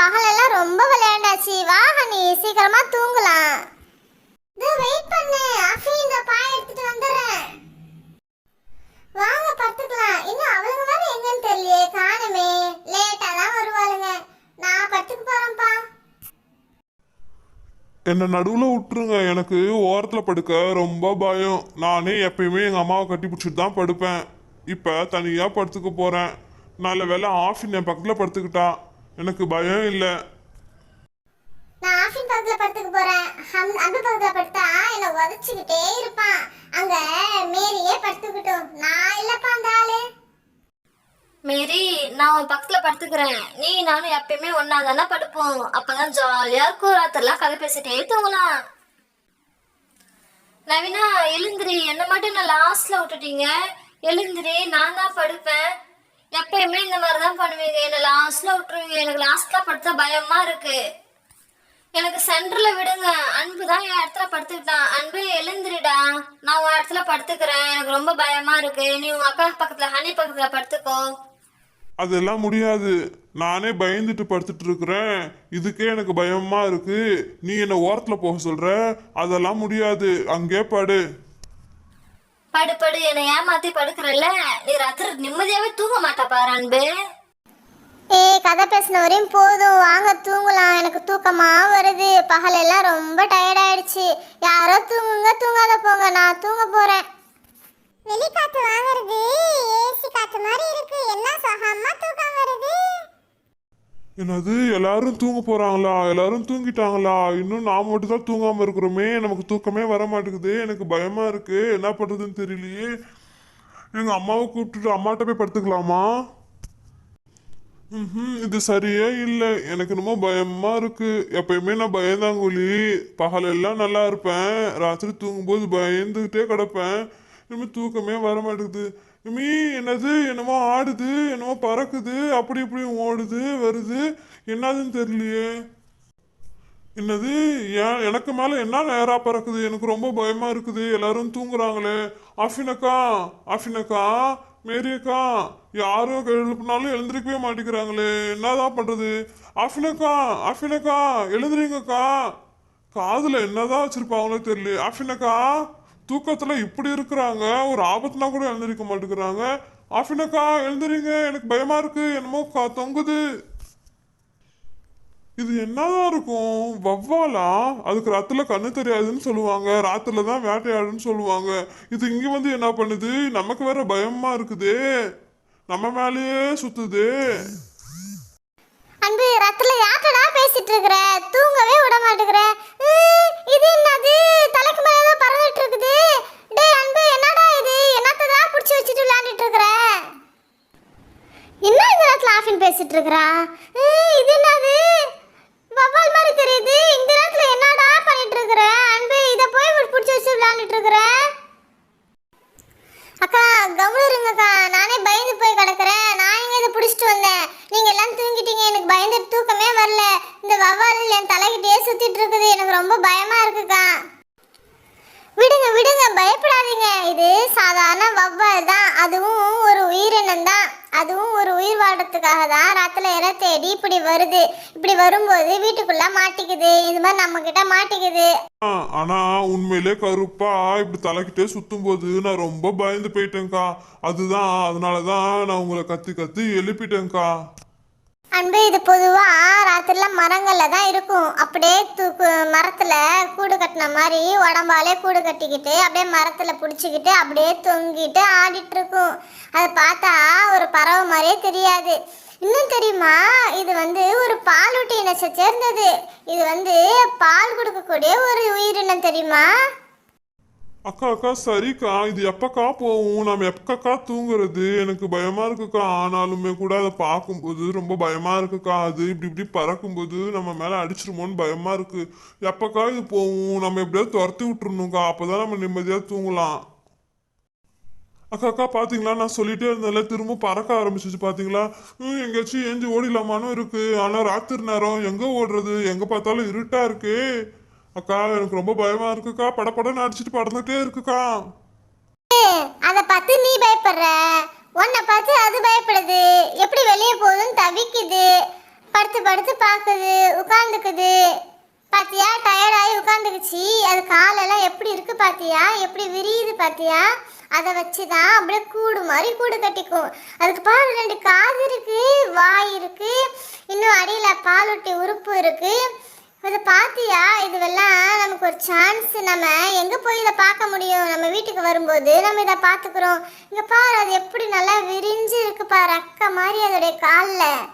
பகலெல்லாம் ரொம்ப விளையாண்டாச்சு. வா நீ சீக்கிரமா தூங்கலாம். இதோ வெயிட் பண்ணு. அஃபி இந்த பாய் எடுத்துட்டு வந்துடுறேன். வாங்க படுத்துக்கலாம். இன்னும் அவளுங்க வேற எங்கன்னு தெரியலையே. காணுமே. லேட்டா தான் வருவாளுங்க. நான் படுத்துக்க போறேன்ப்பா. என்னை நடுவில் விட்டுருங்க. எனக்கு ஓரத்தில் படுக்க ரொம்ப பயம். நானே எப்பயுமே எங்கள் அம்மாவை கட்டி பிடிச்சிட்டு தான் படுப்பேன். இப்போ தனியாக படுத்துக்க போகிறேன் நல்ல வேலை ஆஃபின் என் பக்கத்தில் படுத்துக்கிட்டான் எனக்கு பயம் இல்லை. நான் ஆஃபின் பக்கத்துல படுத்துக்க போறேன். அந்த பக்கத்துல படுத்தா என்ன உதச்சிக்கிட்டே இருப்பான். அங்க மேரியே படுத்துக்கிட்டோம். நான் இல்லப்பா அந்த ஆளு. மேரி நான் உன் பக்கத்துல படுத்துக்கிறேன். நீ நானும் எப்பயுமே ஒன்னா தானே படுப்போம். அப்பதான் ஜாலியா இருக்கும். ராத்திரலாம் கதை பேசிட்டே தூங்கலாம். நவீனா எழுந்திரி. என்ன மட்டும் நான் லாஸ்ட்ல விட்டுட்டீங்க? எழுந்திரி நான் தான் படுப்பேன். எப்பயுமே இந்த மாதிரி தான் பண்ணுவீங்க. என்ன லாஸ்ட்ல விட்டுருவீங்க. எனக்கு லாஸ்ட்ல படுத்த பயமா இருக்கு. எனக்கு சென்டர்ல விடுங்க. அன்பு தான் என் இடத்துல படுத்துக்கிட்டான். அன்பு எழுந்திரிடா. நான் உன் இடத்துல படுத்துக்கிறேன். எனக்கு ரொம்ப பயமா இருக்கு. நீ உங்க அக்கா பக்கத்துல ஹனி பக்கத்துல படுத்துக்கோ. அதெல்லாம் முடியாது. நானே பயந்துட்டு படுத்துட்டு இருக்கிறேன் இதுக்கே எனக்கு பயமா இருக்கு. நீ என்ன ஓரத்தில் போக சொல்ற? அதெல்லாம் முடியாது. அங்கே படு. படு படு என்னை ஏமாத்தி படுக்கிறல்ல? நீ ராத்திரி நிம்மதியாவே தூங்க மாட்டா பாரு அன்பு. ஏய் கதை பேசின வரையும் போதும். வாங்க தூங்கலாம். எனக்கு தூக்கமா வருது. பகலெல்லாம் ரொம்ப டயர்ட் ஆயிடுச்சு. யாரோ தூங்குங்க தூங்காத போங்க. நான் தூங்க போறேன். வெளிக்காத்து வாங்குறது ஏசி காத்து மாதிரி இருக்கு. என்ன சுகமா தூக்கம் என்னது எல்லாரும் தூங்க போறாங்களா? எல்லாரும் தூங்கிட்டாங்களா? இன்னும் நான் மட்டும் தான் தூங்காம இருக்கிறோமே. நமக்கு தூக்கமே வர மாட்டேங்குது எனக்கு பயமா இருக்கு. என்ன பண்றதுன்னு தெரியலையே. எங்க அம்மாவை கூப்பிட்டுட்டு அம்மாட்ட போய் படுத்துக்கலாமா? ம் இது சரியே இல்லை. எனக்கு என்னமோ பயமா இருக்கு. எப்பயுமே நான் பயந்தாங்குழி பகலெல்லாம் நல்லா இருப்பேன். ராத்திரி தூங்கும்போது பயந்துகிட்டே கிடப்பேன். இனிமேல் தூக்கமே வர மாட்டேங்குது மீ என்னது? என்னமோ ஆடுது என்னமோ பறக்குது அப்படி இப்படி ஓடுது வருது. என்னதுன்னு தெரியலையே. என்னது? ஏன் எனக்கு மேலே என்ன நேராக பறக்குது? எனக்கு ரொம்ப பயமாக இருக்குது. எல்லாரும் தூங்குறாங்களே. ஆஃபினக்கா ஆஃபினக்கா மேரியக்கா யாரும் எழுப்பினாலும் எழுந்திருக்கவே மாட்டேங்கிறாங்களே. என்னதான் பண்ணுறது ஆஃபினக்கா ஆஃபினக்கா எழுந்துறீங்கக்கா காதில் என்னதான் வச்சுருப்பாங்களோ தெரியல ஆஃபினக்கா தூக்கத்தில் இப்படி இருக்கிறாங்க ஒரு ஆபத்துனா கூட எழுந்திருக்க மாட்டேங்கிறாங்க. ஆஃபினக்கா எழுந்துறீங்க எனக்கு பயமாக இருக்கு என்னமோ கா- தொங்குது. இது என்னதான் இருக்கும்? வவ்வாலா அதுக்கு ரத்தில் கண்ணு தெரியாதுன்னு சொல்லுவாங்க ராத்திரில தான் வேட்டையாடுன்னு சொல்லுவாங்க. இது இங்கே வந்து என்ன பண்ணுது? நமக்கு வேற பயமா இருக்குதே. நம்ம மேலேயே சுத்துதே. அன்பு ரத்துல யார்டா பேசிட்டு இருக்கிற? தூங்கவே விட மாட்டேங்கிற. இது என்னது? தலைக்கு மேல ஏதோ பறந்துட்டு இருக்குது டேய் அன்பு என்னடா இது என்னத்ததா புடிச்சு வச்சுட்டு விளையாண்டுட்டு இருக்கிற என்ன இந்த நேரத்துல ஆஃபின் இருக்கிறா இது என்னது? வவ்வால் மாதிரி தெரியுது. இந்த நேரத்துல என்னடா பண்ணிட்டு இருக்கிற அன்பு இத போய் புடிச்சு வச்சு விளையாண்டுட்டு இருக்கிற அக்கா கவனம் இருங்கக்கா. நானே பயந்து போய் கிடக்குறேன். நான் எங்க இதை பிடிச்சிட்டு வந்தேன்? நீங்க எல்லாம் தூங்கிட்டீங்க. எனக்கு பயந்து தூக்கமே வரல. இந்த வவ்வால் என் தலைகிட்டே சுத்திட்டு இருக்குது எனக்கு ரொம்ப பயமா இருக்குக்கா. விடுங்க விடுங்க. பயப்படாதீங்க. இது சாதாரண வவ்வால் தான். அதுவும் ஒரு உயிரினம் தான். அதுவும் ஒரு உயிர் வாழ்றதுக்காக தான் ராத்திரில இற தேடி இப்படி வருது. இப்படி வரும்போது வீட்டுக்குள்ள மாட்டிக்குது. இது மாதிரி நம்ம கிட்ட மாட்டிக்குது ஆனா உண்மையிலே கருப்பா இப்படி தலைக்கிட்டே சுத்தும் போது நான் ரொம்ப பயந்து போயிட்டேன்க்கா. அதுதான் அதனாலதான் நான் உங்களை கத்தி கத்தி எழுப்பிட்டேன்க்கா. அன்பு இது பொதுவாக ராத்திரிலாம் மரங்களில் தான் இருக்கும். அப்படியே தூக்கு மரத்தில் கூடு கட்டின மாதிரி உடம்பாலே கூடு கட்டிக்கிட்டு அப்படியே மரத்தில் பிடிச்சிக்கிட்டு அப்படியே தொங்கிட்டு ஆடிட்டு இருக்கும் அதை பார்த்தா ஒரு பறவை மாதிரியே தெரியாது. இன்னும் தெரியுமா? இது வந்து ஒரு பாலூட்டி இனத்தை சேர்ந்தது. இது வந்து பால் கொடுக்கக்கூடிய ஒரு உயிரினம் தெரியுமா? அக்கா அக்கா சரிக்கா. இது எப்பக்கா போகும் நம்ம எப்பக்கா தூங்குறது? எனக்கு பயமா இருக்குக்கா. ஆனாலுமே கூட அதை பார்க்கும்போது ரொம்ப பயமா இருக்குக்கா. அது இப்படி இப்படி பறக்கும்போது நம்ம மேல அடிச்சிருமோன்னு பயமா இருக்கு. எப்பக்கா இது போகும் நம்ம எப்படியாவது துரத்தி விட்டுறணுக்கா அப்பதான் நம்ம நிம்மதியா தூங்கலாம். அக்கா அக்கா பார்த்தீங்களா நான் சொல்லிட்டே இருந்தேன்ல திரும்ப பறக்க ஆரம்பிச்சிச்சு பார்த்தீங்களா ம் எங்கேயாச்சும் ஏஞ்சி ஓடிடலாமான்னு இருக்குது ஆனால் ராத்திரி நேரம் எங்கே ஓடுறது? எங்கே பார்த்தாலும் இருட்டாக இருக்குது அக்கா எனக்கு ரொம்ப பயமா இருக்குக்கா. படப்படன்னு அடிச்சிட்டு படந்துட்டே இருக்குக்கா. அதை பார்த்து நீ பயப்படுற? உன்னை பார்த்து அது பயப்படுது. எப்படி வெளியே போகுதுன்னு தவிக்குது. படுத்து படுத்து பார்க்குது உட்காந்துக்குது பாத்தியா? டயர்டாகி உட்காந்துக்குச்சு அது காலெல்லாம் எப்படி இருக்கு பாத்தியா? எப்படி விரியுது பாத்தியா? அதை வச்சு தான் அப்படியே கூடு மாதிரி கூடு கட்டிக்கும். அதுக்கு பாரு ரெண்டு காது இருக்கு வாய் இருக்கு இன்னும் அடியில் பாலொட்டி உறுப்பு இருக்குது இதை பார்த்தியா இதுவெல்லாம் நமக்கு ஒரு சான்ஸ் நம்ம எங்கே போய் இதை பார்க்க முடியும்? நம்ம வீட்டுக்கு வரும்போது நம்ம இதை பார்த்துக்குறோம். இங்கே பாரு அது எப்படி நல்லா விரிஞ்சு இருக்கு பாரு அக்கா மாதிரி அதோடைய காலில்.